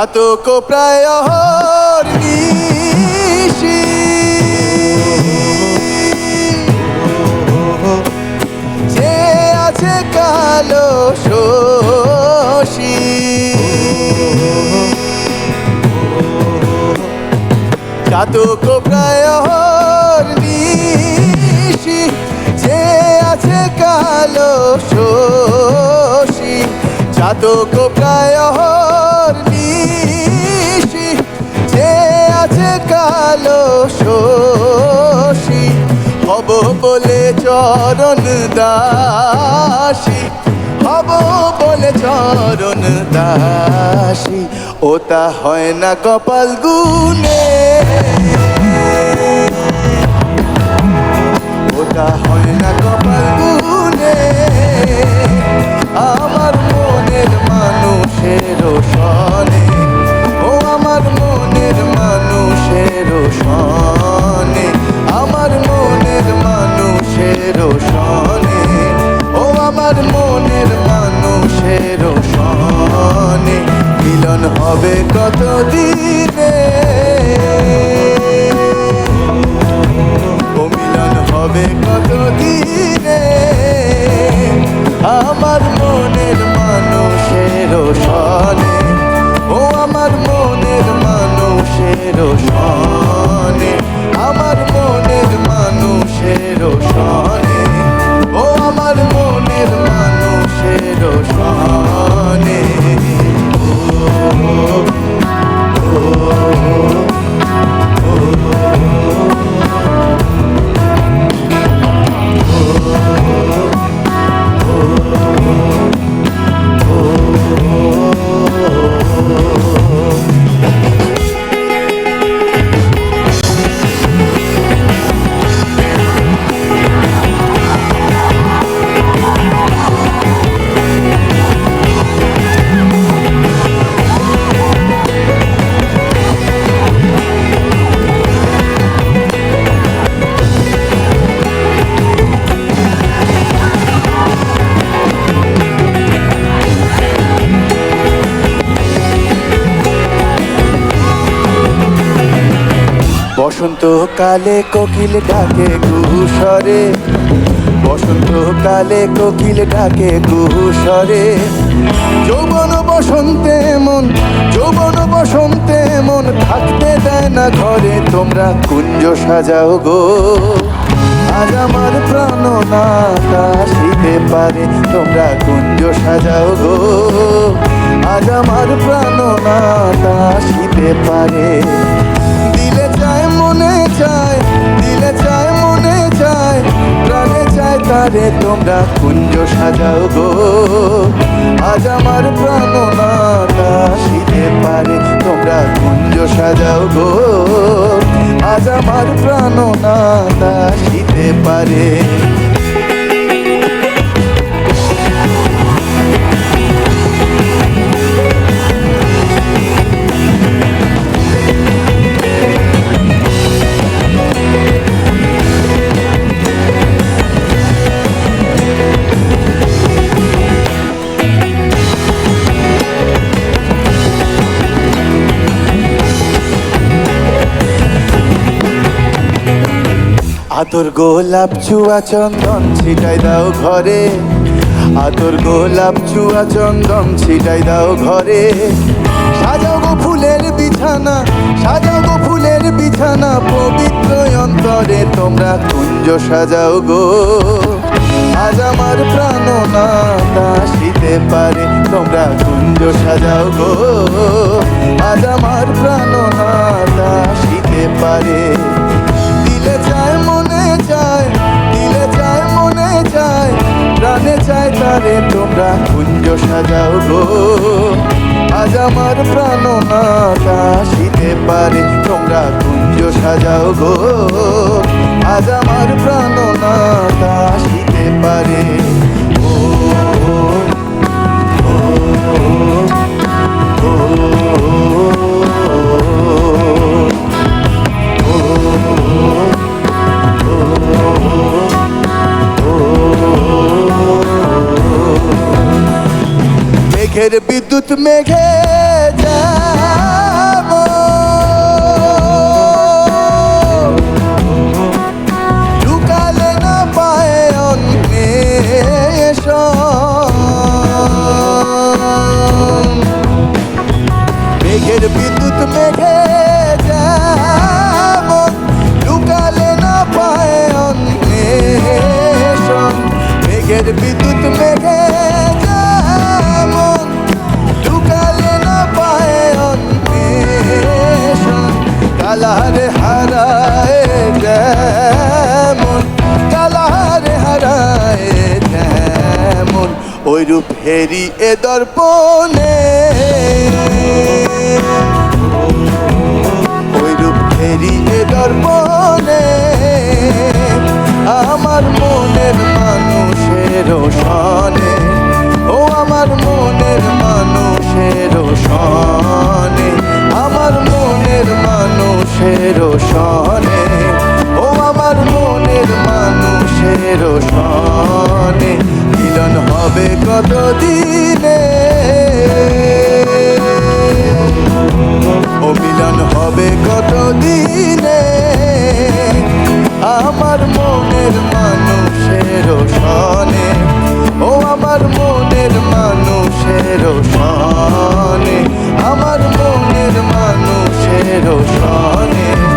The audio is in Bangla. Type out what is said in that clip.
চাতক প্রায় নিশি। যে আছে কালো শশী। চাতক প্রায় নিশি। যে আছে কালো শশী। চাতক প্রায় কালো শোষী হব বলে চরণ দাসি, হব বলে চরণ দাসী ওটা হয় না কপাল গুনে ওটা হয় না কপাল বসন্তকালে কোকিল ডাকে কুসরে বসন্তকালে কোকিল ডাকে কুসরে যৌবন বসন্তে মন, যৌবন বসন্তে মন থাকতে দেয় না ঘরে, তোমরা কুঞ্জ সাজাও গো। আজ আমার প্রাণ না কাশিতে পারে, তোমরা কুঞ্জ সাজাও গো। আজ আমার প্রাণ না কাশিতে পারে। তারে তোমরা কুঞ্জ সাজাও গো। আজ আমার প্রাণ না কাশিতে পারে, তোমরা কুঞ্জ সাজাও গো। আজ আমার প্রাণ না কাশিতে পারে। আতর গোলাপ চুয়া চন্দন ছিটাই দাও ঘরে। আতর গোলাপ চুয়া চন্দন ছিটাই দাও ঘরে। সাজাও গো ফুলের বিছানা সাজাও গো ফুলের বিছানা পবিত্র অন্তরে তোমরা কুঞ্জ সাজাও গো। আজ আমার প্রাণ না দাসিতে পারে, তোমরা কুঞ্জ সাজাও গো। আজ আমার প্রাণ না দাসিতে পারে। চায় তোমরা কুঞ্জ সাজাও গো আজ আমার প্রাণ না কাশিতে পারে তোমরা কুঞ্জ সাজাও গো আজ আমার প্রাণ না কাশিতে পারে ও ও, ও, ও, বিদ্যুৎ মেঘে কালারে হারায় যেমন কালার হারায় যেমন ওই রূপ হেরি এ দর্পণে। সনে ও আমার মনের মানুষের সনে মিলন হবে কত দিনে ও মিলন হবে কত দিনে আমার মনের মানুষের সনে ও আমার মনের মানুষের little shawnee